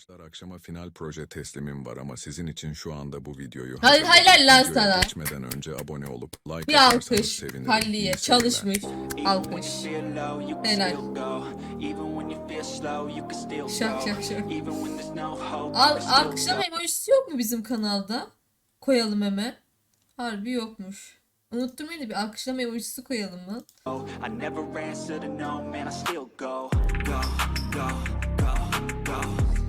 Arkadaşlar akşama final proje teslimim var ama sizin için şu anda bu videoyu Hayır, helal lan Videoya sana. Geçmeden önce abone olup like Bir atarsanız alkış. sevinirim. Halliye İyi seyirler. çalışmış. Alkış. Helal. Şak, şak, şak. Al, alkışlama emojisi yok mu bizim kanalda? Koyalım hemen. Harbi yokmuş. Unutturmayın da bir alkışlama emojisi koyalım mı? I never answer to no, man, I still go. Go, go, go, go,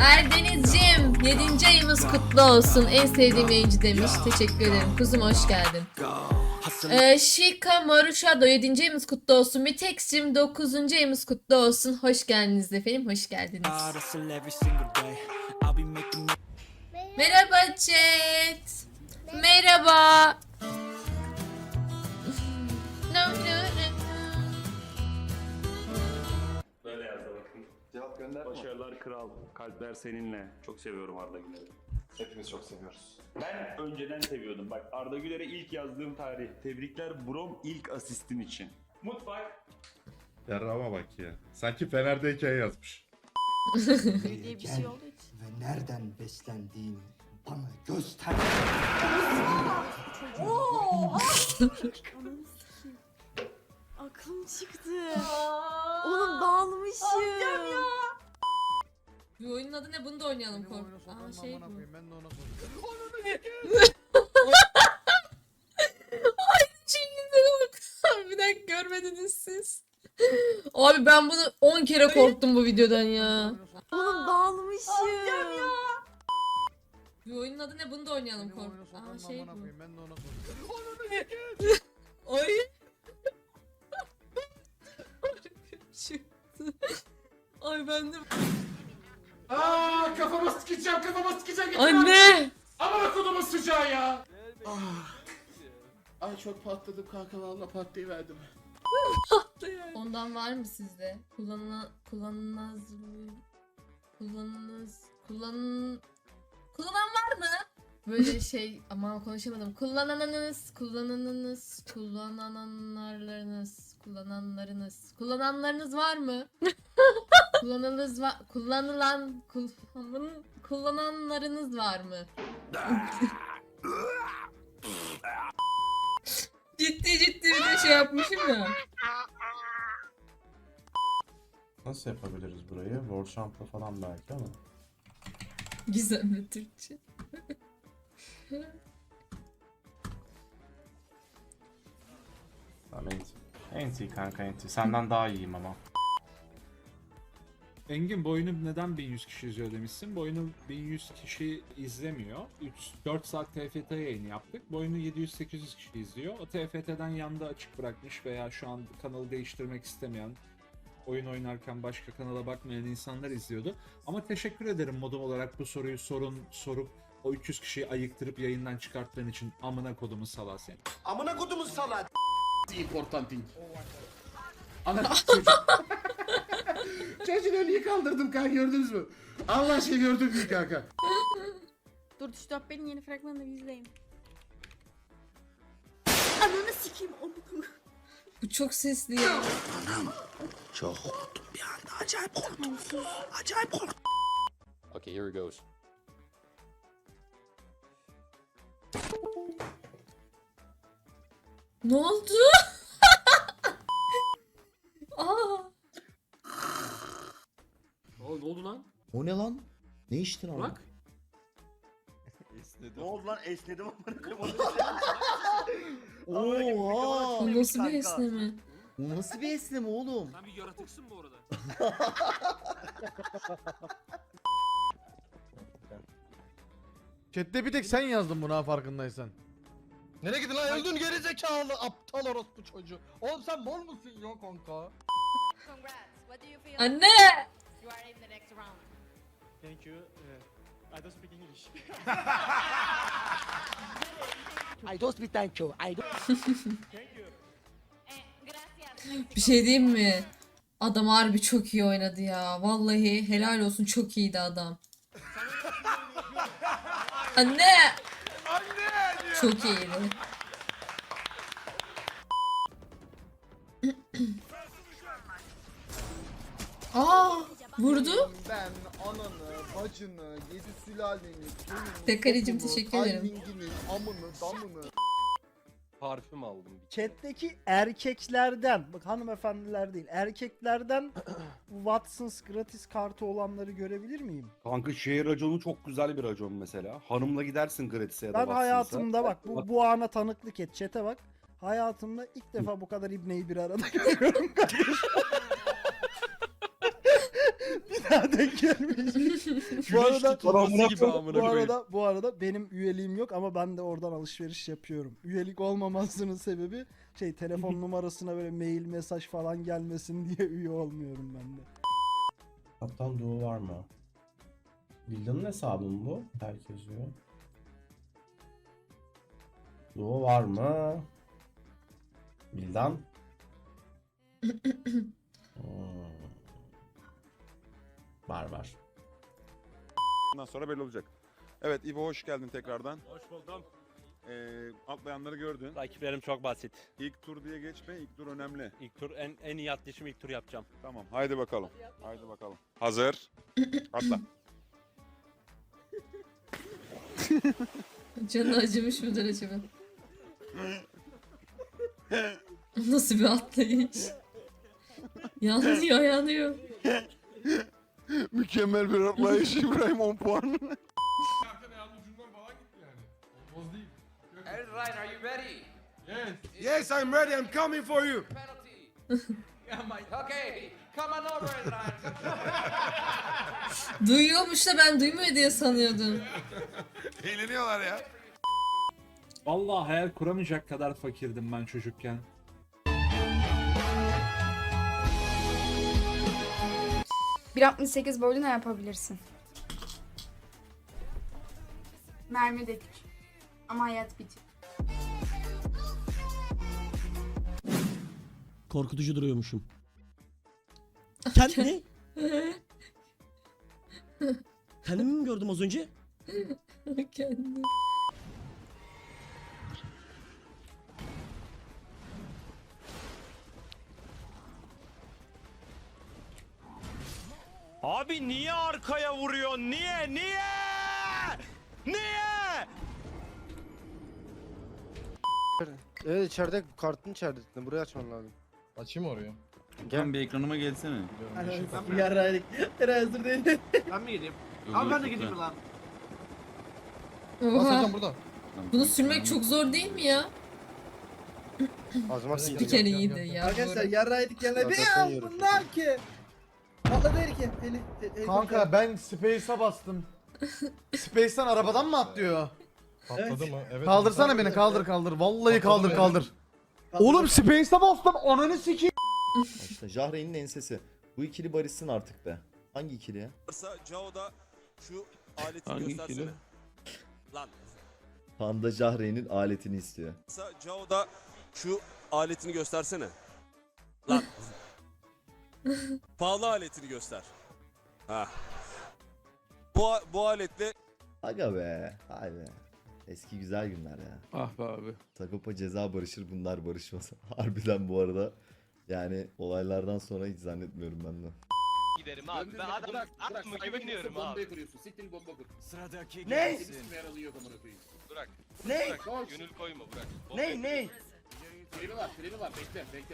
Erdenizciğim 7. ayımız kutlu olsun. En sevdiğim yayıncı demiş. Teşekkür ederim. Kuzum hoş geldin. Ee, Shika Marushado 7. ayımız kutlu olsun. Mitex'cim 9. ayımız kutlu olsun. Hoş geldiniz efendim. Hoş geldiniz. Merhaba chat. Merhaba. Gönder. Başarılar kral, kalpler seninle. Çok seviyorum Arda Güler'i. Hepimiz çok seviyoruz. Ben önceden seviyordum. Bak Arda Güler'e ilk yazdığım tarih. Tebrikler Brom ilk asistin için. Mutfak. Yarrama bak ya. Sanki Fener'deyken yazmış. diye bir şey olduğu için. Ve nereden beslendiğini bana göster. Ananı sikeyim. Aklım çıktı. Oğlum dağılmışım. Bu oyunun adı ne? Bunu da oynayalım kork. Aa şey bu. Ay Cengiz'e bak. Bir dakika görmediniz siz. Abi ben bunu 10 kere korktum bu videodan ya. Oğlum dağılmışım. Bu oyunun adı ne? Bunu da oynayalım kork. Aa şey bu. Ay. Çıktı. Ay ben de... Aa kafama sıkacağım kafama sıkacağım. Getir Anne! Aman kodumun sıcağı ya. Ah. Ay çok patladım kanka valla patlayıverdim. Ondan var mı sizde? Kullanına, kullanılmaz mı? Kullanınız, kullan... Kullanan var mı? Böyle şey, aman konuşamadım. Kullananınız, kullananınız, kullananlarınız, kullananlarınız, kullananlarınız var mı? Kullananınız var, kullanılan, kullanın, kullananlarınız var mı? ciddi ciddi bir de şey yapmışım ya. Nasıl yapabiliriz burayı? Workshomp'la falan belki ama. Gizemli Türkçe. Tamam NT. NT kanka NT. Senden daha iyiyim ama. Engin bu oyunu neden 1100 kişi izliyor demişsin. Bu oyunu 1100 kişi izlemiyor. 3 4 saat TFT yayını yaptık. Bu oyunu 700-800 kişi izliyor. O TFT'den yanda açık bırakmış veya şu an kanalı değiştirmek istemeyen oyun oynarken başka kanala bakmayan insanlar izliyordu. Ama teşekkür ederim modum olarak bu soruyu sorun sorup o 300 kişiyi ayıktırıp yayından çıkarttığın için amına kodumun salağı seni. Amına kodumun salak. Thing. Ana çocuk. Kaldırdım kanka gördünüz mü? Allah şey gördüm değil kanka. Dur Stop benim yeni fragmanını bir izleyin. Ananı sikeyim. Onu Bu çok sesli ya. Okay, here it goes. Ne oldu? Aa, ne oldu lan? O ne lan? Ne içtin abi? Bak. Ne oldu lan esnedim amına Oha! bu nasıl bir esneme? Bu nasıl bir esneme oğlum? Sen bir yaratıksın bu arada. Chat'te bir tek sen yazdın buna farkındaysan. Nereye gidin lan öldün geri zekalı aptal orospu çocuğu. Oğlum sen mal mısın ya kanka? Anne! Thank you. I don't speak English. I don't speak thank you. I don't... Bir şey diyeyim mi? Adam harbi çok iyi oynadı ya. Vallahi helal olsun çok iyiydi adam. Anne! Çok iyiydi. Aa! Vurdu. Ben ananı, bacını, yedi sülaleni, köyünü, topumu, teşekkür ederim. timingini, amını, damını. Parfüm aldım. Chat'teki erkeklerden, bak hanımefendiler değil, erkeklerden Watsons gratis kartı olanları görebilir miyim? Kanka şehir raconu çok güzel bir racon mesela. Hanımla gidersin gratis'e ya da Ben Watson's'a. hayatımda bak bu, bu ana tanıklık et chat'e bak. Hayatımda ilk defa bu kadar ibneyi bir arada görüyorum denk gelmeyecek. bu arada, bu arada bu arada benim üyeliğim yok ama ben de oradan alışveriş yapıyorum. Üyelik olmamasının sebebi şey telefon numarasına böyle mail mesaj falan gelmesin diye üye olmuyorum ben de. Kaptan Duo var mı? Vildan'ın hesabı mı bu? Herkes diyor. Duo var mı? Vildan? Hmm. Var var. Bundan sonra belli olacak. Evet İbo hoş geldin tekrardan. Hoş buldum. Ee, atlayanları gördün. Rakiplerim çok basit. İlk tur diye geçme. ilk tur önemli. İlk tur en, en iyi atlayışımı ilk tur yapacağım. Tamam haydi bakalım. Haydi bakalım. Hazır. Atla. Canı acımış mıdır acaba? Nasıl bir atlayış? Yanıyor yanıyor. Mükemmel bir atlayış İbrahim 10 puan. Right, are you ready? yes I'm ready I'm coming for you. Okay, come on over, Ryan. Duyuyormuş da ben duymuyor diye sanıyordum. Eğleniyorlar ya. Vallahi hayal kuramayacak kadar fakirdim ben çocukken. Sekiz boylu ne yapabilirsin? Mermi de küçük. Ama hayat bitiyor. Korkutucu duruyormuşum. Kend ne? Kendimi mi gördüm az önce? Kendi. Abi niye arkaya vuruyorsun? Niye? Niye? Niye? Evet içeride kartın içeride. Burayı açman lazım. Açayım orayı. Gel bir ekranıma gelsene. Yarraydık. Hazır değil. Ben mi gideyim? Abi ben de gideyim lan. Oha. burada. Bunu sürmek çok zor değil mi ya? Ağzıma Bir kere iyiydi ya. Arkadaşlar yarraydık yerine bir al bunlar ki. Patladı her iki. Eli, Kanka ben Space'a bastım. Space'ten arabadan mı atlıyor? Patladı mı? Evet. Kaldırsana beni kaldır kaldır. Vallahi kaldır kaldır. Oğlum Space'a bastım ananı sikeyim. İşte Jahreyn'in ensesi. Bu ikili barışsın artık be. Hangi ikili ya? Cao'da şu aleti Hangi göstersene. ikili? Lan Panda Jahreyn'in aletini istiyor. Cao'da şu aletini göstersene. Lan. Pahalı aletini göster. Ha. Bu, bu aletle Aga be. Hay be. Eski güzel günler ya. Ah be abi. Sagopa ceza barışır bunlar barışmaz. Harbiden bu arada. Yani olaylardan sonra hiç zannetmiyorum ben de. giderim abi. Ben adam atma güveniyorum abi. Sıradaki Ne? gelsin. Bırak. Ne? Bırak. Gönül koyma bırak. Ne? Ne?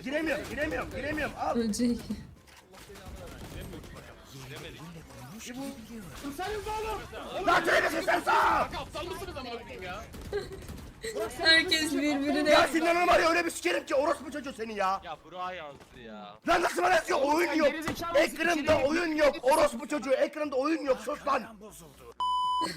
Giremiyorum, giremiyorum, giremiyorum. Al. Ölecek. Lan treni sen sağ! Herkes birbirine Ya sinirlerim var ya öyle bir sikerim ki orospu çocuğu seni ya. Ya Burak'a yazdı ya. Lan nasıl bana yazıyor? Oyun yok. Ekranında oyun yok. Orospu çocuğu ekranda oyun yok. Sus lan.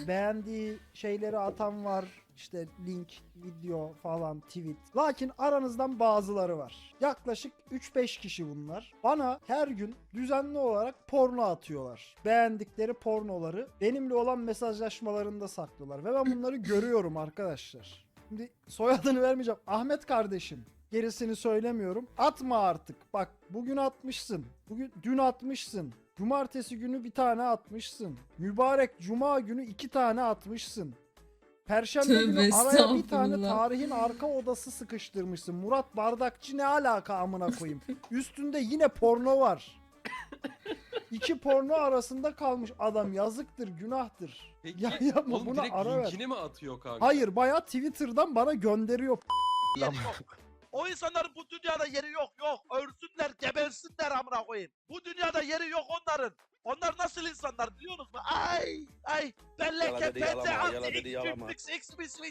Beğendiği şeyleri atan var. İşte link, video falan, tweet. Lakin aranızdan bazıları var. Yaklaşık 3-5 kişi bunlar. Bana her gün düzenli olarak porno atıyorlar. Beğendikleri pornoları benimle olan mesajlaşmalarında saklıyorlar. Ve ben bunları görüyorum arkadaşlar. Şimdi soyadını vermeyeceğim. Ahmet kardeşim. Gerisini söylemiyorum. Atma artık. Bak bugün atmışsın. Bugün dün atmışsın. Cumartesi günü bir tane atmışsın. Mübarek cuma günü iki tane atmışsın. Perşembe Tövbe günü araya bir tane estağfurullah. tarihin arka odası sıkıştırmışsın. Murat Bardakçı ne alaka amına koyayım. Üstünde yine porno var. İki porno arasında kalmış adam yazıktır, günahtır. Peki, ya yapma oğlum buna direkt ara ver. linkini mi atıyor kanka? Hayır bayağı Twitter'dan bana gönderiyor. O insanların bu dünyada yeri yok yok. Örsünler, gebersinler amına koyayım. Bu dünyada yeri yok onların. Onlar nasıl insanlar biliyor musun? Ay ay belleke pete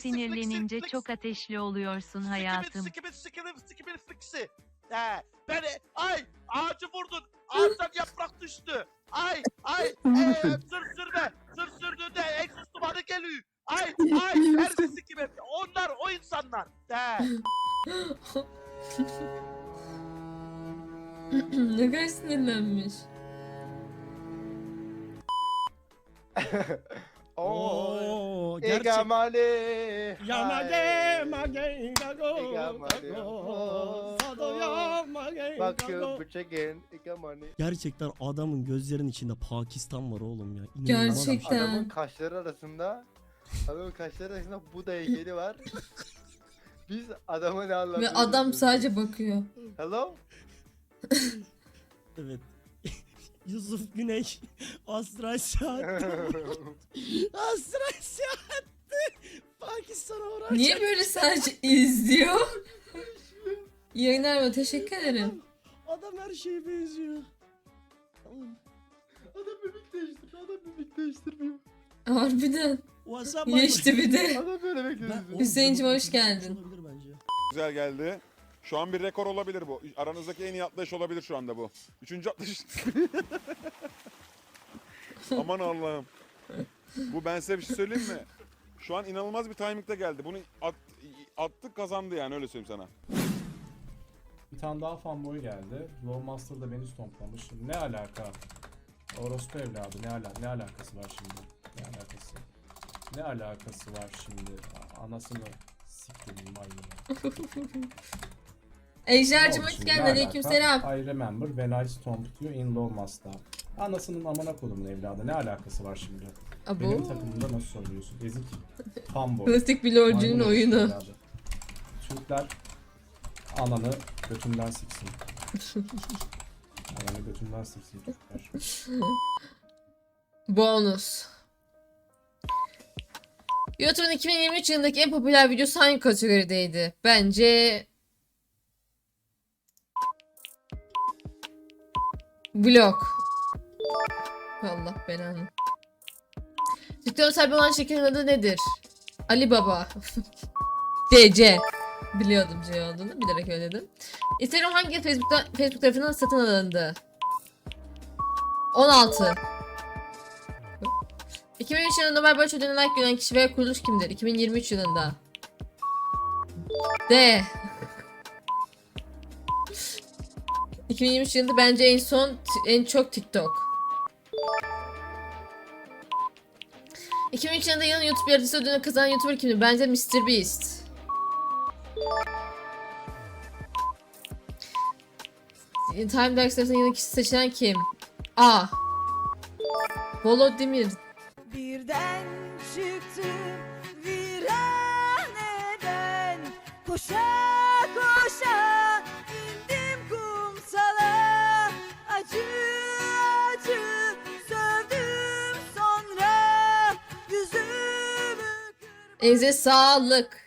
Sinirlenince çok ateşli oluyorsun hayatım. Sikibit sikibit sikibit fiksi. He, beni ay ağacı vurdun. Ağaçtan yaprak düştü. Ay ay ee, sır sürme. Sır sürdüğünde egzoz dumanı geliyor. Ay ay her gibi. Onlar o insanlar. He. ne kadar sinirlenmiş. Oo, Egamale. Yamage mage gago. Bakıyor bıçakın. Egamale. Gerçekten adamın gözlerinin içinde Pakistan var oğlum ya. Gerçekten. Adamın kaşları arasında adamın kaşları arasında bu da heykeli var. Biz adama ne anlatıyoruz? Ve adam sadece bakıyor. Hello? Evet. Yusuf Güneş Astrasya Astrasya Pakistan'a uğraşacak. Niye böyle sadece izliyor? İyi yayınlar mı? Teşekkür ederim. Adam her şeye benziyor. Tamam. adam bebek değiştirmiyor. Adam bebek değiştirmiyor. Harbiden. WhatsApp Geçti bir de. Adam böyle bekliyor. Hüseyin'cim hoş geldin. olabilir bence. Güzel geldi. Şu an bir rekor olabilir bu. Aranızdaki en iyi atlayış olabilir şu anda bu. Üçüncü atlayış. Aman Allah'ım. Bu ben size bir şey söyleyeyim mi? Şu an inanılmaz bir timing'de geldi. Bunu at, attık kazandı yani öyle söyleyeyim sana. Bir tane daha fanboy geldi. Low Master da beni stomplamış. Ne alaka? Orospu evladı ne, ala ne alakası var şimdi? Ne alakası? Ne alakası var şimdi? Anasını siktirin maymunu. Ejder'cim hoş geldin. Aleyküm selam. I remember when I stomped you in Low Master. Anasının amına kodumun evladı. Ne alakası var şimdi? Benim Abo. takımımda nasıl söylüyorsun? Ezik. Fanboy. Klasik bir lordcunun Maymun oyunu. evladı. Türkler ananı götünden siksin. ananı götünden siksin Türkler. Bonus. YouTube'un 2023 yılındaki en popüler videosu hangi kategorideydi? Bence... Vlog. Allah belanı. TikTok'un sahibi olan şirketin adı nedir? Ali Baba. DC. Biliyordum C olduğunu. Bilerek öyle dedim. Instagram hangi Facebook'ta, Facebook tarafından satın alındı? 16. 2023 yılında Nobel Barış Ödülü'ne layık görülen kişi veya kuruluş kimdir? 2023 yılında. D. 2023 yılında bence en son en çok TikTok. 2003 yılında yılın YouTube yaratıcısı ödülünü kazanan YouTuber kimdir? Bence MrBeast. Time Dark sırasında yılın kişisi seçilen kim? A. Volodymyr Birden çıktım viraneden Koşa Eze sağlık.